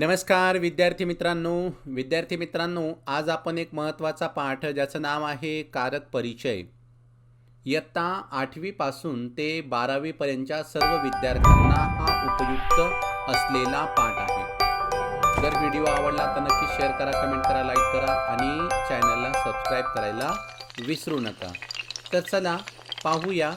नमस्कार विद्यार्थी मित्रांनो. विद्यार्थी मित्रांनो आज आपण एक महत्त्वाचा पाठ ज्याचं नाव आहे कारक परिचय. इयत्ता आठवीपासून ते बारावीपर्यंतच्या सर्व विद्यार्थ्यांना हा उपयुक्त असलेला पाठ आहे. जर व्हिडिओ आवडला तर नक्की शेअर करा कमेंट करा लाईक करा आणि चॅनलला सबस्क्राईब करायला विसरू नका. तर चला पाहूया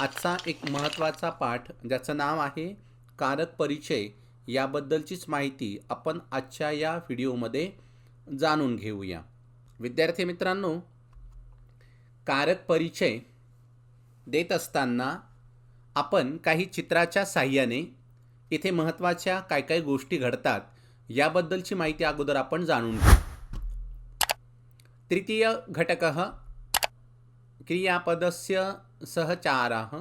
आजचा एक महत्त्वाचा पाठ ज्याचं नाव आहे कारक परिचय. याबद्दलचीच माहिती आपण आजच्या या व्हिडिओमध्ये जाणून घेऊया. विद्यार्थी मित्रांनो कारक परिचय देत असताना आपण काही चित्राच्या साह्याने इथे महत्त्वाच्या काय काय गोष्टी घडतात याबद्दलची माहिती अगोदर आपण जाणून घेऊ. तृतीय घटक क्रियापदस्य सहचाराः.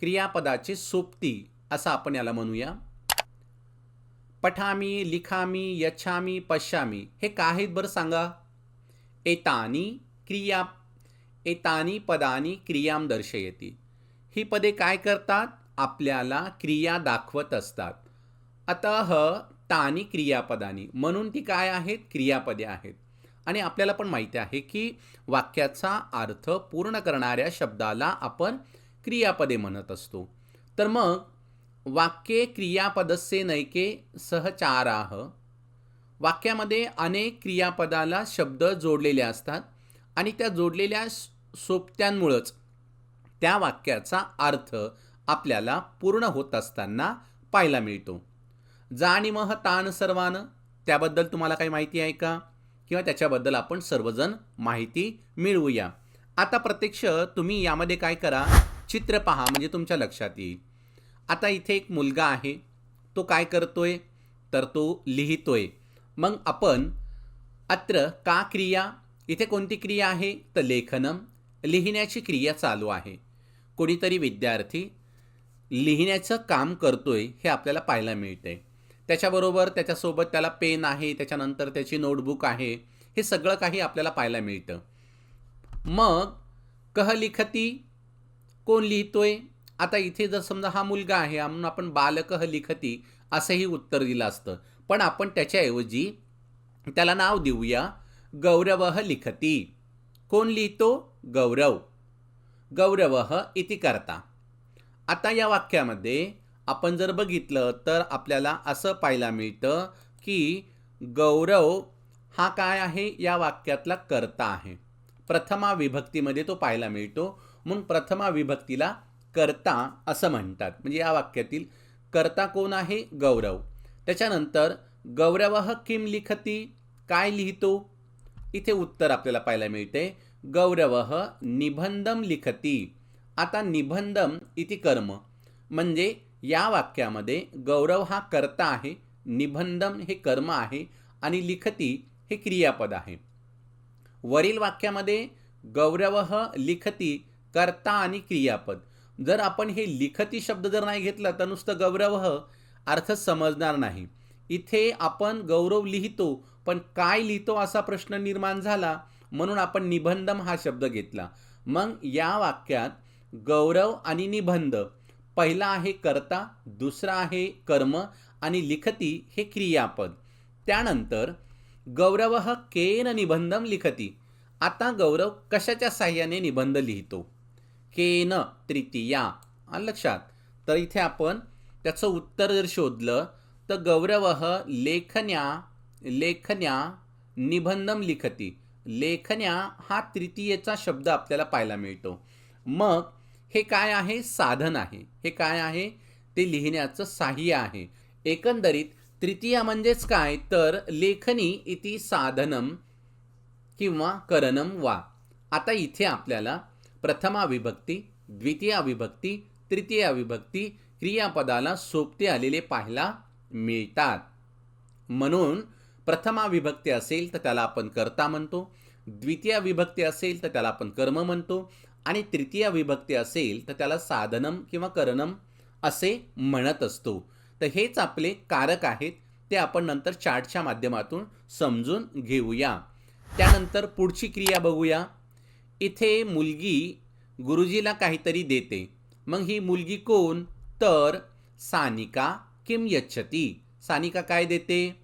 क्रियापदाची सोबती असं आपण याला म्हणूया. पठामी लिखामी यच्छामी पश्यामी हे काय आहेत बरं सांगा? एतानी क्रिया एतानी पदानी क्रियाम दर्शयती. ही पदे काय करतात? आपल्याला क्रिया दाखवत असतात. अतः तानी क्रियापदानी म्हणून ती काय आहेत? क्रियापदे आहेत. आणि आपल्याला पण माहिती आहे की वाक्याचा अर्थ पूर्ण करणाऱ्या शब्दाला आपण क्रियापदे म्हणत असतो. तर मग वाक्ये क्रियापदस्य नैके सहचाराह वाक्यामध्ये अनेक क्रियापदाला शब्द जोडलेले असतात आणि त्या जोडलेल्या स- सोबत्यांमुळंच त्या वाक्याचा अर्थ आपल्याला पूर्ण होत असताना पाहायला मिळतो. जाणीमह तान सर्वान त्याबद्दल तुम्हाला काही माहिती आहे का? किंवा त्याच्याबद्दल आपण सर्वजण माहिती मिळवूया. आता प्रत्यक्ष तुम्ही यामध्ये काय करा? चित्र पहा म्हणजे तुमच्या लक्षात येईल. आता इथे एक मुलगा आहे. तो काय करतोय? तर तो लिहितोय. मग आपण अत्र का क्रिया? इथे कोणती क्रिया आहे? तर लेखनम. लिहिण्याची क्रिया चालू आहे. कोणीतरी विद्यार्थी लिहिण्याचं काम करतोय हे आपल्याला पाहायला मिळते. त्याच्याबरोबर त्याच्यासोबत त्याला पेन आहे त्याच्यानंतर त्याची नोटबुक आहे. हे सगळं काही आपल्याला पाहायला मिळतं. मग कह लिखती कोण लिहितोय? आता इथे जर समजा हा मुलगा आहे म्हणून आपण बालकह लिखती असंही उत्तर दिलं असतं. पण आपण त्याच्याऐवजी त्याला नाव देऊया गौरव लिखती. कोण लिहितो? गौरव. गौरव इति करता. आता या वाक्यामध्ये आपण जर बघितलं तर आपल्याला असं पाहायला मिळतं की गौरव हा काय आहे? या वाक्यातला कर्ता आहे. प्रथमा विभक्तीमध्ये तो पाहायला मिळतो. म्हणून प्रथमा विभक्तीला कर्ता असं म्हणतात. म्हणजे या वाक्यातील कर्ता कोण आहे? गौरव. त्याच्यानंतर गौरव किम लिखती? काय लिहितो? इथे उत्तर आपल्याला पाहायला मिळते. गौरव निबंधम लिखती. आता निबंधम इति कर्म. म्हणजे या वाक्यामध्ये गौरव हा कर्ता आहे निबंधम हे कर्म आहे आणि लिखती हे क्रियापद आहे. वरील वाक्यामध्ये गौरव लिखती कर्ता आणि क्रियापद. जर आपण हे लिखती शब्द जर नाही घेतला तर नुसतं गौरव अर्थ समजणार नाही. इथे आपण गौरव लिहितो पण काय लिहितो असा प्रश्न निर्माण झाला म्हणून आपण निबंधम हा शब्द घेतला. मग या वाक्यात गौरव आणि निबंध पहिला आहे कर्ता दुसरा आहे कर्म आणि लिखती हे क्रियापद. त्यानंतर गौरव केन निबंधम लिखती. आता गौरव कशाच्या साह्याने निबंध लिहितो? केन तृतीया. लक्षात? तर इथे आपण त्याचं उत्तर जर शोधलं तर गौरव लेखन्या लेखन्या निबंधम लिखती. लेखन्या हा तृतीयेचा शब्द आपल्याला पाहायला मिळतो. मग हे काय आहे? साधन आहे. हे काय आहे? ते लिहिण्याचं साह्य आहे. एकंदरीत तृतीया म्हणजेच काय? तर लेखनी इति साधनम किंवा करणम वा. आता इथे आपल्याला प्रथमा विभक्ती द्वितीया विभक्ती तृतीया विभक्ती क्रियापदाला सोबते आलेले पाहायला मिळतात. म्हणून प्रथमा विभक्ती असेल तर त्याला आपण कर्ता म्हणतो द्वितीया विभक्ती असेल तर त्याला आपण कर्म म्हणतो आणि तृतीया विभक्ती असेल तर त्याला साधनम किंवा करणम असे म्हणत असतो. तर हेच आपले कारक आहेत ते आपण नंतर चार्टच्या माध्यमातून समजून घेऊया. त्यानंतर पुढची क्रिया बघूया. इथे मुलगी गुरुजीला काहीतरी देते. मग ही मुलगी कोण? तर सानिका किम यच्छती. सानिका काय देते?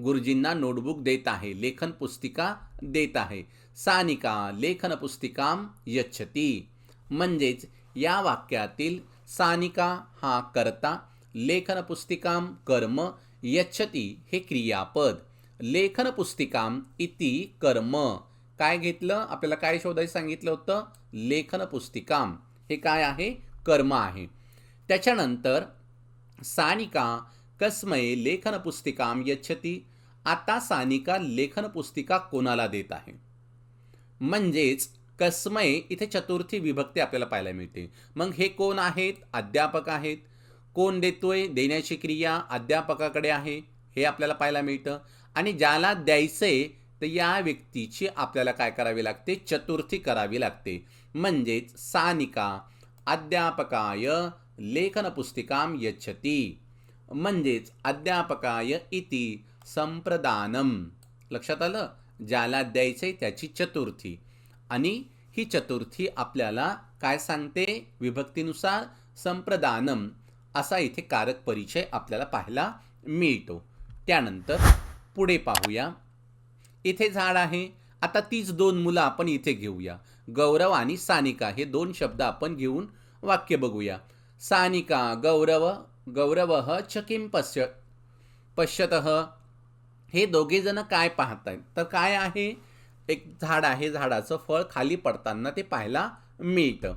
गुरुजींना नोटबुक देत आहे लेखन पुस्तिका देत आहे. सानिका लेखन पुस्तिकाम यच्छती. म्हणजेच या वाक्यातील सानिका हा करता लेखन पुस्तिकाम कर्म यच्छती हे क्रियापद. लेखन पुस्तिकाम इति कर्म. काय घेतलं? आपल्याला काय शोधायचं सांगितलं होतं? लेखन पुस्तिकाम. हे काय आहे? कर्म आहे. त्याच्यानंतर सानिका कस्मय लेखन पुस्तिकाम यच्छती. आता सानिका लेखन पुस्तिका कोणाला देत आहे? म्हणजेच कस्मय इथे चतुर्थी विभक्ती आपल्याला पाहायला मिळते. मग हे कोण आहेत? अध्यापक आहेत. कोण देतोय? देण्याची क्रिया अध्यापकाकडे आहे. हे आपल्याला पाहायला मिळतं. आणि ज्याला द्यायचे तर या व्यक्तीची आपल्याला काय करावी लागते? चतुर्थी करावी लागते. म्हणजेच सानिका अध्यापकाय लेखन पुस्तिकाम यच्छती. म्हणजेच अध्यापकाय इति संप्रदानम. लक्षात आलं? ज्याला द्यायचे त्याची चतुर्थी. आणि ही चतुर्थी आपल्याला काय सांगते? विभक्तीनुसार संप्रदानम असा इथे कारक परिचय आपल्याला पाहायला मिळतो. त्यानंतर पुढे पाहूया. इथे झाड आहे. आता तीच दोन मुलं आपण इथे घेऊया. गौरव आणि सानिका हे दोन शब्द आपण घेऊन वाक्य बघूया. सानिका गौरव गौरव च किं पश्य पश्यत. हे दोघेजणं काय पाहत आहेत तर काय आहे? एक झाड आहे झाडाचं फळ खाली पडताना ते पाहायला मिळतं.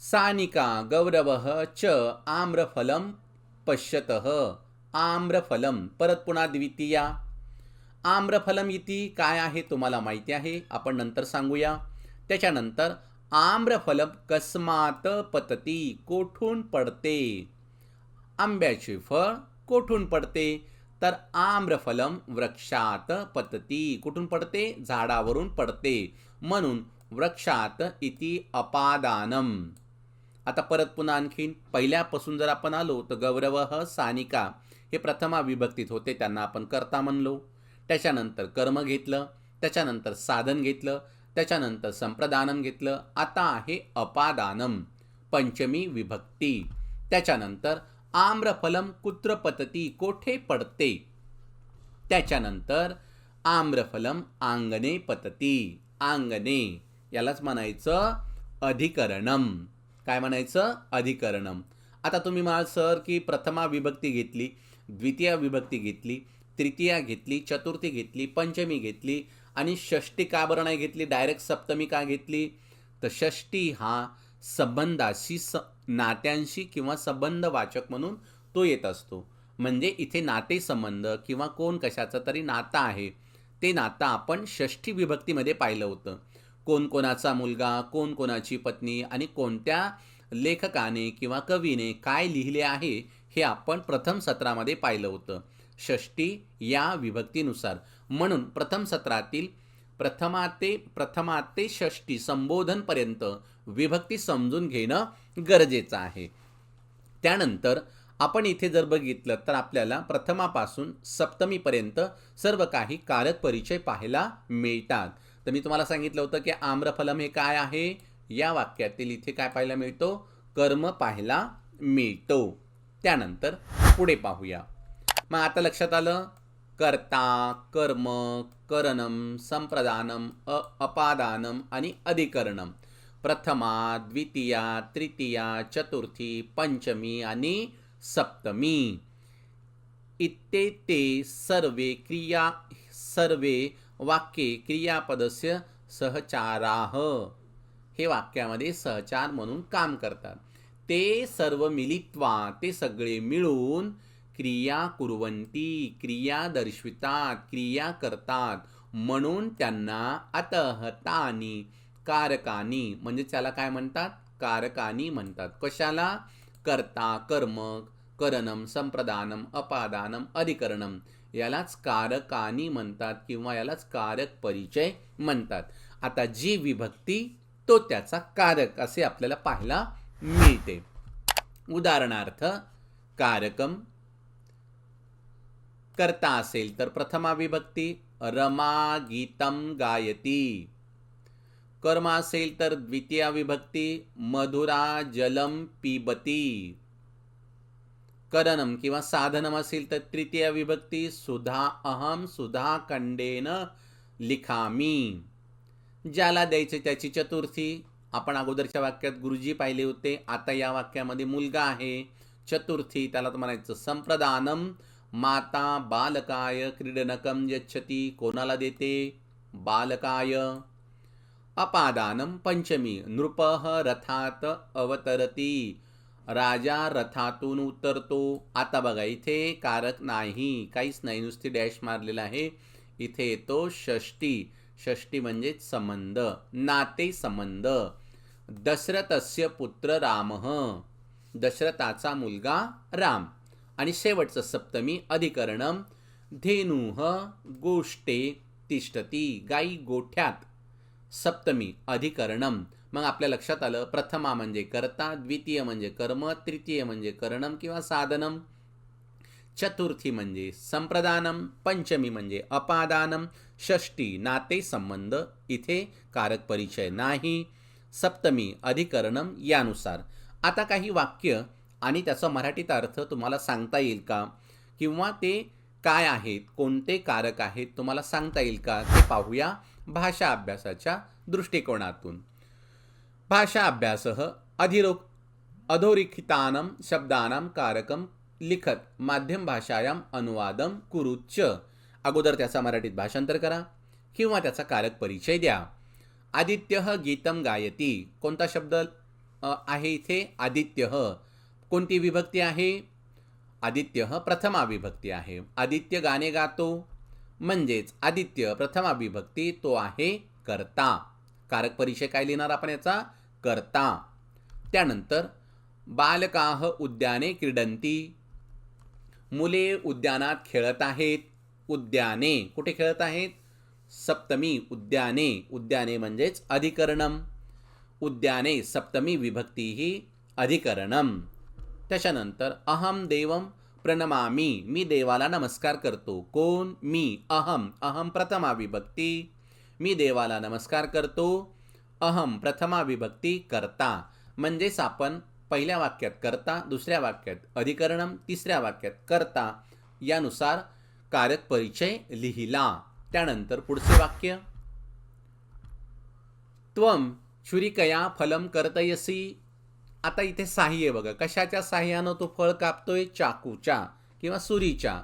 सानिका गौरव च आम्रफलम पश्यत. आम्रफलम परत पुन्हा द्वितीया. आम्रफलम इति काय आहे तुम्हाला माहिती आहे? आपण नंतर सांगूया. त्याच्यानंतर आम्रफलम कस्मात पतती कोठून पडते? आंब्याचे फळ कोठून पडते? तर आम्रफलम वृक्षात पतती कुठून पडते? झाडावरून पडते. म्हणून वृक्षात इति अपादानम. आता परत पुन्हा आणखीन पहिल्यापासून जर आपण आलो तर गौरव सानिका हे प्रथमा विभक्तीत होते त्यांना आपण करता म्हणलो. त्याच्यानंतर कर्म घेतलं त्याच्यानंतर साधन घेतलं त्याच्यानंतर संप्रदानम घेतलं. आता आहे अपादानम पंचमी विभक्ती. त्याच्यानंतर आम्रफलम कुत्र पतती कोठे पडते? त्याच्यानंतर आम्रफलम आंगणे पतती. आंगणे यालाच म्हणायचं अधिकरणम. काय म्हणायचं? अधिकरणम. आता तुम्ही म्हणाल सर की प्रथमा विभक्ती घेतली द्वितीय विभक्ती घेतली. तृतीया घेतली चतुर्थी घेतली पंचमी घेतली आणि षष्टी का बरं नाही घेतली? डायरेक्ट सप्तमी का घेतली? तर षष्टी हा संबंधाशी स नात्यांशी किंवा संबंधवाचक म्हणून तो येत असतो. म्हणजे इथे नातेसंबंध किंवा कोण कशाचं तरी नातं आहे ते नातं आपण षष्ठी विभक्तीमध्ये पाहिलं होतं. कोण कोणाचा मुलगा कोण कोणाची पत्नी आणि कोणत्या लेखकाने किंवा कवीने काय लिहिले आहे हे आपण प्रथम सत्रामध्ये पाहिलं होतं. षष्टी या विभक्तीनुसार. म्हणून प्रथम सत्रातील प्रथमाते प्रथमाते प्रथमा ते षष्टी संबोधनपर्यंत विभक्ती समजून घेणं गरजेचं आहे. त्यानंतर आपण इथे जर बघितलं तर आपल्याला प्रथमापासून सप्तमीपर्यंत सर्व काही कारक परिचय पाहायला मिळतात. तर मी तुम्हाला सांगितलं होतं की आम्रफलम हे काय आहे? या वाक्यातील इथे काय पाहायला मिळतो? कर्म पाहायला मिळतो. त्यानंतर पुढे पाहूया. मग आता लक्षात आलं. कर्ता कर्म करणम संप्रदानम अ अपादानम आणि अधिकरणम. प्रथमा द्वितीया तृतीया चतुर्थी पंचमी आणि सप्तमी. इत्येते सर्वे क्रिया सर्वे वाक्ये क्रियापदस्य सहचाराह हे वाक्यामध्ये सहचार म्हणून काम करतात. ते सर्व मिलित्वा ते सगळे मिळून क्रिया कुरवंती क्रिया दर्शवितात क्रिया करतात. म्हणून त्यांना अतहतानी कारकानी म्हणजे त्याला काय म्हणतात? कारकानी म्हणतात. कशाला? कर्ता कर्म करणम संप्रदानम अपादानम अधिकरणम. यालाच कारकानी म्हणतात किंवा यालाच कारक परिचय म्हणतात. आता जी विभक्ती तो त्याचा कारक असे आपल्याला पाहायला मिळते. उदाहरणार्थ कारकम करता असेल तर प्रथमा विभक्ती रमा गीतम गायती. कर्म असेल तर द्वितीया विभक्ती मधुरा जलम पिबती. करणम किंवा साधनम असेल तर तृतीय विभक्ती सुधा अहम सुधा खंडेन लिखामी. ज्याला द्यायचे त्याची चतुर्थी आपण अगोदरच्या वाक्यात गुरुजी पाहिले होते आता या वाक्यामध्ये मुलगा आहे चतुर्थी त्याला तर म्हणायचं संप्रदानम. माता बालकाय क्रीडनकम यच्छती कोणाला देते? बालकाय। अपादानम पंचमी नृपः रथात अवतरती। राजा रथातून उतरतो। आता बघा इथे कारक नाही काहीच नाही नुसती डॅश मारलेला आहे. इथे येतो षष्टी. षष्टी म्हणजेच संबंध नाते संबंध. दशरथस्य पुत्र राम. दशरथाचा मुलगा राम. आणि शेवटचं सप्तमी अधिकरणम धेनुह गोष्टे तिष्ठती गाई गोठ्यात. सप्तमी अधिकरणम मग आपल्या लक्षात आलं प्रथमा म्हणजे कर्ता द्वितीय म्हणजे कर्म तृतीय म्हणजे करणम किंवा साधनम चतुर्थी म्हणजे संप्रदानम पंचमी म्हणजे अपादानम षष्टी नाते संबंध. इथे कारक परिचय नाही. सप्तमी अधिकरणम यानुसार. आता काही वाक्य आणि त्याचा मराठीत अर्थ तुम्हाला सांगता येईल का? किंवा ते काय आहेत? कोणते कारक आहेत? तुम्हाला सांगता येईल का? ते पाहूया भाषा अभ्यासाच्या दृष्टिकोनातून. भाषा अभ्यास अधिरोक अधोरेखितानं शब्दानां कारकं लिखत माध्यम भाषायाम अनुवादम कुरुच्च. अगोदर त्याचा मराठीत भाषांतर करा किंवा त्याचा कारक परिचय द्या. आदित्य गीतम गायती. कोणता शब्द आहे इथे? आदित्य. कोणती विभक्ती आहे? आदित्य प्रथमा विभक्ती आहे. आदित्य गाणे गातो. म्हणजेच आदित्य प्रथमा विभक्ती तो आहे कर्ता. कारक परिचय काय लिहिणार आपण याचा? कर्ता. त्यानंतर बालकाह उद्याने क्रीडंती. मुले उद्यानात खेळत आहेत. उद्याने. कुठे खेळत आहेत? सप्तमी उद्याने. उद्याने म्हणजेच अधिकरणम. उद्याने सप्तमी विभक्ती ही अधिकरणम. त्याच्यानंतर अहम देवम प्रणमामी मी देवाला नमस्कार करतो. कोण? मी. अहम अहम प्रथमा विभक्ती. मी देवाला नमस्कार करतो. अहम प्रथमा विभक्ती करता. म्हणजेच आपण पहिल्या वाक्यात करता दुसऱ्या वाक्यात अधिकरणम तिसऱ्या वाक्यात करता यानुसार कारक परिचय लिहिला. त्यानंतर पुढचे वाक्य. त्वम छुरिकया फलम करतयसी. आता इथे साह्य बघा. कशाच्या साह्यानं तो फळ कापतोय? चाकूच्या किंवा सुरीच्या.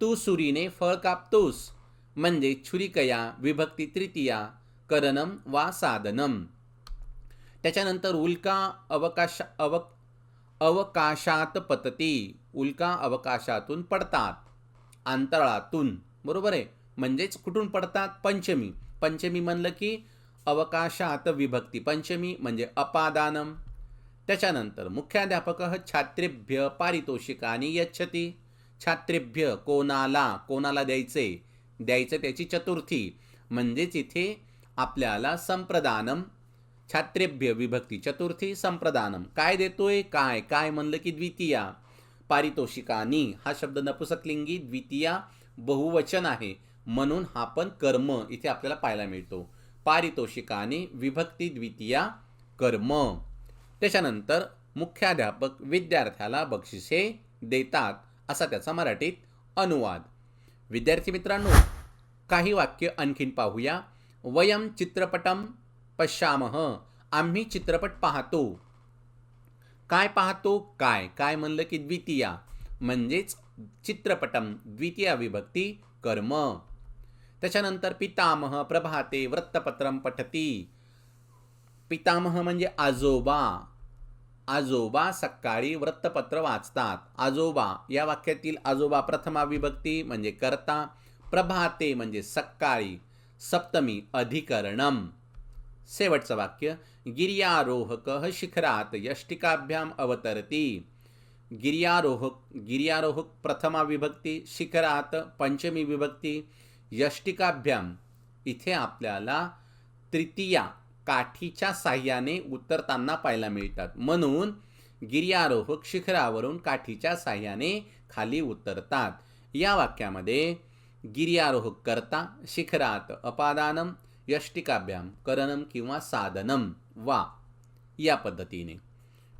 तू सुरीने फळ कापतोस. म्हणजे छुरिकया विभक्ती तृतीया करणम वा साधनम. त्याच्यानंतर उल्का अवकाश अव अवकाशात पतती. उल्का अवकाशातून पडतात. अंतराळातून बरोबर आहे? म्हणजेच कुठून पडतात? पंचमी. पंचमी म्हणलं की अवकाशात विभक्ती. पंचमी म्हणजे अपादानम. त्याच्यानंतर मुख्याध्यापक छात्रेभ्य पारितोषिकानी यच्छती. छात्रेभ्य कोणाला कोणाला द्यायचे? द्यायचं त्याची चतुर्थी. म्हणजेच इथे आपल्याला संप्रदानम छात्रेभ्य विभक्ती चतुर्थी संप्रदानम. काय देतोय? काय? काय म्हणलं की द्वितीया? पारितोषिकानी. हा शब्द नपुसकलिंगी द्वितीया बहुवचन आहे. म्हणून हा पण कर्म इथे आपल्याला पाहायला मिळतो. पारितोषिकाने विभक्ती द्वितीया कर्म. त्याच्यानंतर मुख्याध्यापक विद्यार्थ्याला बक्षिसे देतात असा त्याचा मराठीत अनुवाद. विद्यार्थी मित्रांनो काही वाक्य आणखीन पाहूया. वयम चित्रपटम पश्यामह आम्ही चित्रपट पाहतो. काय पाहतो? काय? काय म्हणलं की द्वितीया? म्हणजेच चित्रपटम द्वितीया विभक्ती कर्म. त्याच्यानंतर पितामह प्रभाते वृत्तपत्रम पठती. पितामह म्हणजे आजोबा. आजोबा सकाळी वृत्तपत्र वाचतात. आजोबा या वाक्यातील आजोबा प्रथमा विभक्ती म्हणजे कर्ता प्रभाते म्हणजे सकाळी सप्तमी अधिकरणम. शेवटचं वाक्य गिर्यारोहक शिखरात यष्टिकाभ्याम अवतरती. गिर्यारोहक गिर्यारोहक प्रथमा विभक्ती शिखरात पंचमी विभक्ती यष्टिकाभ्याम. इथे आपल्याला तृतीया काठीच्या साह्याने उतरताना पाहायला मिळतात. म्हणून गिर्यारोहक शिखरावरून काठीच्या साह्याने खाली उतरतात. या वाक्यामध्ये गिर्यारोहक करता शिखरात अपादानम यष्टिकाभ्याम करणम किंवा साधनम वा या पद्धतीने.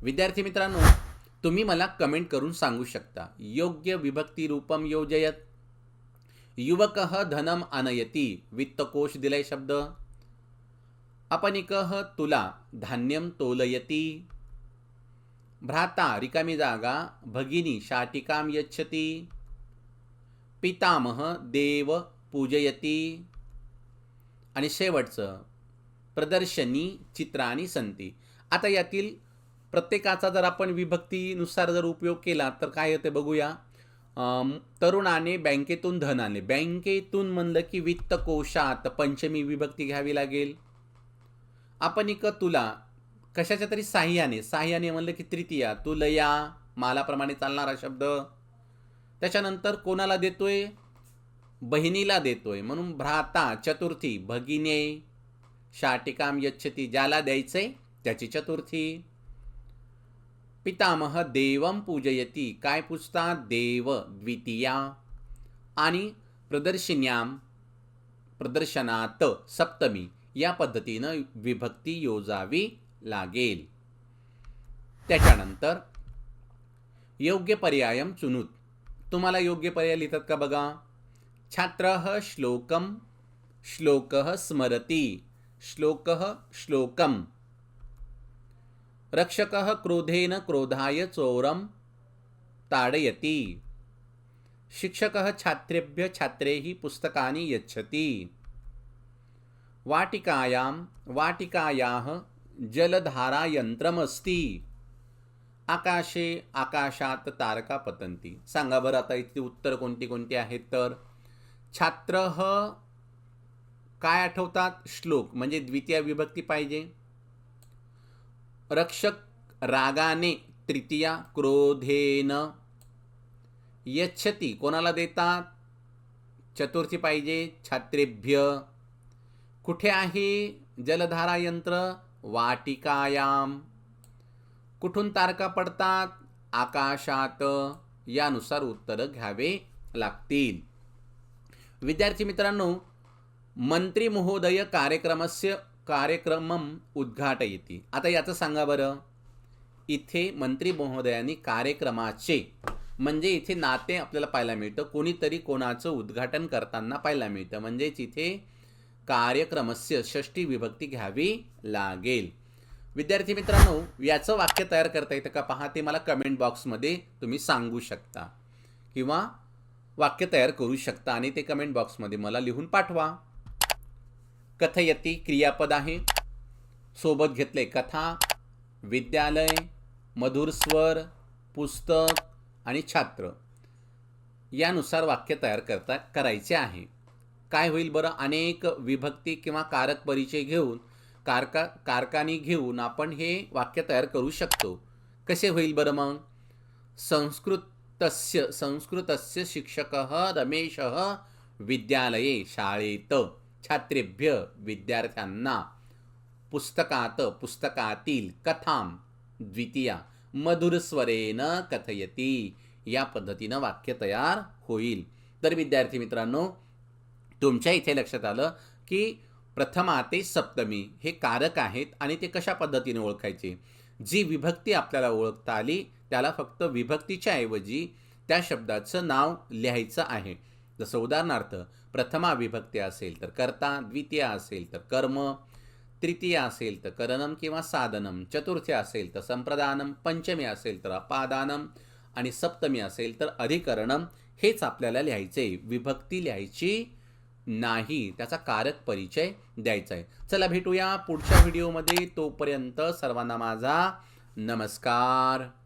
विद्यार्थी मित्रांनो तुम्ही मला कमेंट करून सांगू शकता. योग्य विभक्ती रूपम योजयत. युवक धनम आनयती. वित्तकोश दिलाय शब्द. अपनिक तुला धान्यम तोलयती। भ्राता रिकामी जागा भगिनी शाटिकाम यच्छती। पितामह देव पूजयती। आणि शेवटचं प्रदर्शनी चित्राणी संती. आता यातील प्रत्येकाचा जर आपण विभक्तीनुसार जर उपयोग केला तर काय होते बघूया. तरुणाने बँकेतून धन आले बँकेतून म्हणलं की वित्तकोशात पंचमी विभक्ती घ्यावी लागेल. आपण इक तुला कशाच्या तरी साह्याने साह्याने म्हणलं की तृतीया तुलया मालाप्रमाणे चालणारा शब्द. त्याच्यानंतर कोणाला देतोय? बहिणीला देतोय. म्हणून भ्राता चतुर्थी भगिने शाटिकाम यच्छती ज्याला द्यायचंय त्याची चतुर्थी. पितामह देवम पूजयती काय पुजता देव द्वितीया. आणि प्रदर्शिन्याम प्रदर्शनात सप्तमी. या पद्धतीनं विभक्ती योजावी लागेल. त्याच्यानंतर योग्य पर्यायम चुनूत. तुम्हाला योग्य पर्याय लिहितात का बघा? छात्र श्लोकम श्लोक स्मरती श्लोक श्लोकम. रक्षक क्रोधेन क्रोधाय चोरम ताडयति. शिक्षक छात्रेभ्य छात्रैः पुस्तकानि यच्छति. वाटिकायां वाटिकायाः जलधारायन्त्रमस्ति। आकाशे आकाशात तारका पतंती सांगा बरं आता इथली उत्तर कोणती कोणती आहेत तर? छात्र काय आठवतात? श्लोक म्हणजे द्वितीय विभक्ती पाहिजे. रक्षक रागाने तृतीया क्रोधेन यच्छती। कोणाला देतात? चतुर्थी पाहिजे छात्रेभ्य। कुठे आहे जलधारा यंत्र वाटिकायाम. कुठून तारका पडतात? आकाशात. यानुसार उत्तरं घ्यावे लागतील. विद्यार्थी मित्रांनो मंत्री महोदय कार्यक्रमस्य कार्यक्रमम उद्घाटयती. आता याचं सांगा बरं. इथे मंत्री महोदयांनी कार्यक्रमाचे म्हणजे इथे नाते आपल्याला पाहायला मिळतं. कोणीतरी कोणाचं उद्घाटन करताना पाहायला मिळतं. म्हणजेच इथे कार्यक्रमस्य षष्टी विभक्ती घ्यावी लागेल. विद्यार्थी मित्रांनो याचं वाक्य तयार करता येतं का पहा ते मला कमेंट बॉक्समध्ये तुम्ही सांगू शकता. किंवा वाक्य तयार करू शकता आणि ते कमेंट बॉक्समध्ये मला लिहून पाठवा. कथयती क्रियापद आहे. सोबत घेतले कथा विद्यालय मधुर स्वर पुस्तक आणि छात्र. यानुसार वाक्य तयार करता करायचे आहे. काय होईल बरं? अनेक विभक्ती किंवा कारक परिचय घेऊन कारका कारकानी घेऊन आपण हे वाक्य तयार करू शकतो. कसे होईल बरं मग? संस्कृतस्य संस्कृतस्य शिक्षकः रमेशः विद्यालये शाळेत छात्रेभ्य विद्यार्थ्यांना पुस्तकात पुस्तकातील कथाम द्वितीया मधुरस्वरेन कथयती. या पद्धतीनं वाक्य तयार होईल. तर विद्यार्थी मित्रांनो तुमच्या इथे लक्षात आलं की प्रथमा ते सप्तमी. हे कारक आहेत आणि ते कशा पद्धतीने ओळखायचे? जी विभक्ती आपल्याला ओळखता आली त्याला फक्त विभक्तीच्या ऐवजी त्या शब्दाचं नाव लिहायचं आहे. जसं उदाहरणार्थ प्रथमा विभक्ती असेल तर कर्ता द्वितीय असेल तर कर्म तृतीय असेल तर करणम किंवा साधनम चतुर्थी असेल तर संप्रदानम पंचमी असेल तर अपादानम आणि सप्तमी असेल तर अधिकरणम हेच आपल्याला लिहायचे. विभक्ती लिहायची नाही त्याचा कारक परिचय द्यायचा आहे. चला भेटूया पुढच्या व्हिडिओमध्ये. तोपर्यंत सर्वांना माझा नमस्कार.